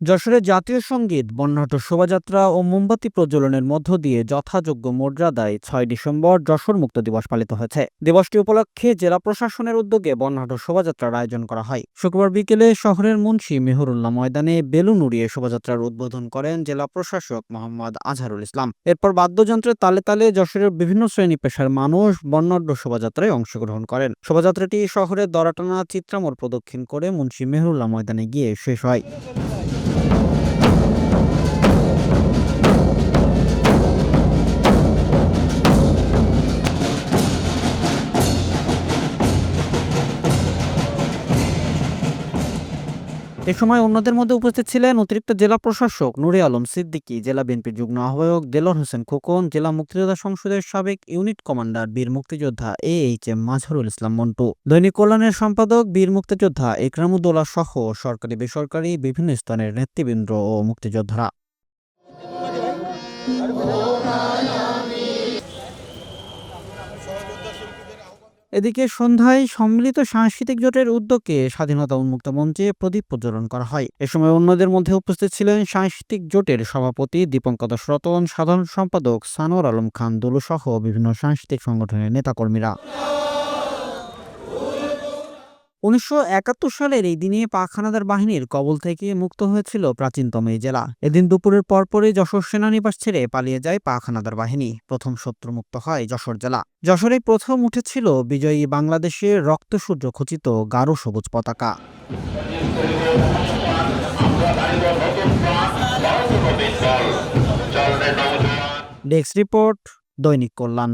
যশোরে জাতীয় সংগীত, বর্ণাঢ্য শোভাযাত্রা ও মোমবাতি প্রজ্বলনের মধ্য দিয়ে যথাযোগ্য মর্যাদায় ছয় ডিসেম্বর যশোর মুক্ত দিবস পালিত হয়েছে। দিবসটি উপলক্ষে জেলা প্রশাসনের উদ্যোগে বর্ণাঢ্য শোভাযাত্রার আয়োজন করা হয়। শুক্রবার বিকেলে শহরের মুন্সি মেহরুল্লাহ ময়দানে বেলুন উড়িয়ে শোভাযাত্রার উদ্বোধন করেন জেলা প্রশাসক মোহাম্মদ আজহারুল ইসলাম। এরপর বাদ্যযন্ত্রের তালে তালে যশোরের বিভিন্ন শ্রেণি পেশার মানুষ বর্ণাঢ্য শোভাযাত্রায় অংশগ্রহণ করেন। শোভাযাত্রাটি শহরের দরাটানা চিত্রামর প্রদক্ষিণ করে মুন্সি মেহরুল্লাহ ময়দানে গিয়ে শেষ হয়। এ সময় অন্যদের মধ্যে উপস্থিত ছিলেন অতিরিক্ত জেলা প্রশাসক নুরে আলম সিদ্দিকী, জেলা বিএনপির যুগ্ম আহ্বায়ক দেলোয়ার হোসেন খোকন, জেলা মুক্তিযোদ্ধা সংসদের সাবেক ইউনিট কমান্ডার বীর মুক্তিযোদ্ধা A H M Mazharul Islam Montu, দৈনিক কল্যাণের সম্পাদক বীর মুক্তিযোদ্ধা একরামুদ্দৌলা সহ সরকারি, বেসরকারি, বিভিন্ন স্থানের নেতৃবৃন্দ ও মুক্তিযোদ্ধারা। এদিকে সন্ধ্যায় সম্মিলিত সাংস্কৃতিক জোটের উদ্যোগে স্বাধীনতা উন্মুক্ত মঞ্চে প্রদীপ প্রজ্বলন করা হয়। এ সময় অন্যদের মধ্যে উপস্থিত ছিলেন সাংস্কৃতিক জোটের সভাপতি দীপঙ্কর রতন, সাধারণ সম্পাদক সানোয়ার আলম খান দুলু সহ বিভিন্ন সাংস্কৃতিক সংগঠনের নেতাকর্মীরা। উনিশশো একাত্তর সালের এই দিনে পাখানাদার বাহিনীর কবল থেকে মুক্ত হয়েছিল প্রাচীনতম এই জেলা। এদিন দুপুরের পরপরই যশোর সেনানিবাস ছেড়ে পালিয়ে যায় পাখানাদার বাহিনী। প্রথম শত্রুমুক্ত হয় যশোর জেলা। যশোরে প্রথম উঠেছিল বিজয়ী বাংলাদেশের রক্তসূর্য খচিত গাঢ় সবুজ পতাকা। ডেস্ক রিপোর্ট দৈনিক কল্যাণ।